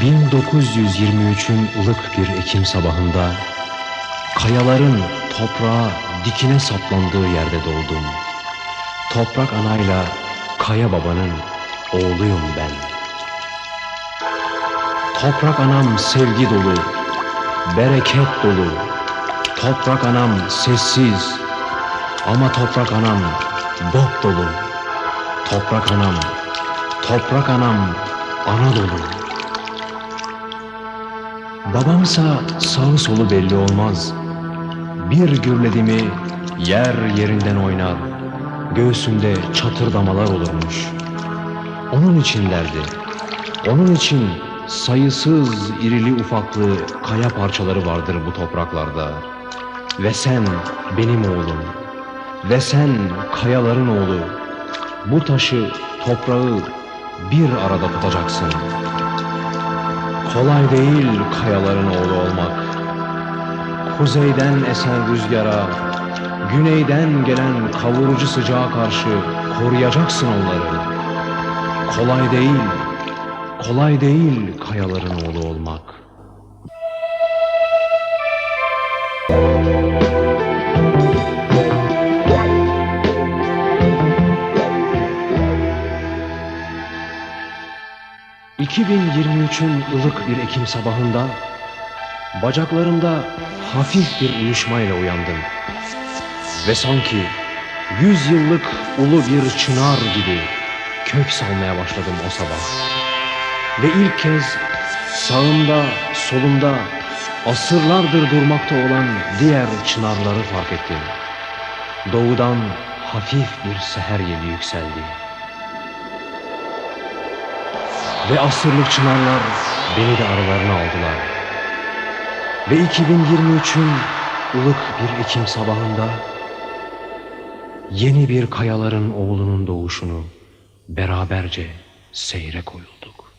1923'ün ılık bir Ekim sabahında kayaların toprağa dikine saplandığı yerde doğdum. Toprak anayla kaya babanın oğluyum ben. Toprak anam sevgi dolu, bereket dolu. Toprak anam sessiz ama toprak anam dop dolu. Toprak anam, toprak anam ana dolu. Babamsa sağı solu belli olmaz. Bir gürledi mi yer yerinden oynar. Göğsünde çatırdamalar olurmuş. Onun için derdi. Onun için sayısız irili ufaklı kaya parçaları vardır bu topraklarda. Ve sen benim oğlum. Ve sen kayaların oğlu. Bu taşı, toprağı bir arada tutacaksın. Kolay değil kayaların oğlu olmak. Kuzeyden esen rüzgara, güneyden gelen kavurucu sıcağa karşı koruyacaksın onları. Kolay değil, kolay değil kayaların oğlu olmak. ...2023'ün ılık bir Ekim sabahında... ...bacaklarımda hafif bir uyuşmayla uyandım. Ve sanki yüz yıllık ulu bir çınar gibi... ...kök salmaya başladım o sabah. Ve ilk kez sağımda, solumda... ...asırlardır durmakta olan diğer çınarları fark ettim. Doğudan hafif bir seher yeli yükseldi. Ve asırlık çınarlar beni de aralarına aldılar. Ve 2023'ün ılık bir Ekim sabahında yeni bir kayaların oğlunun doğuşunu beraberce seyre koyulduk.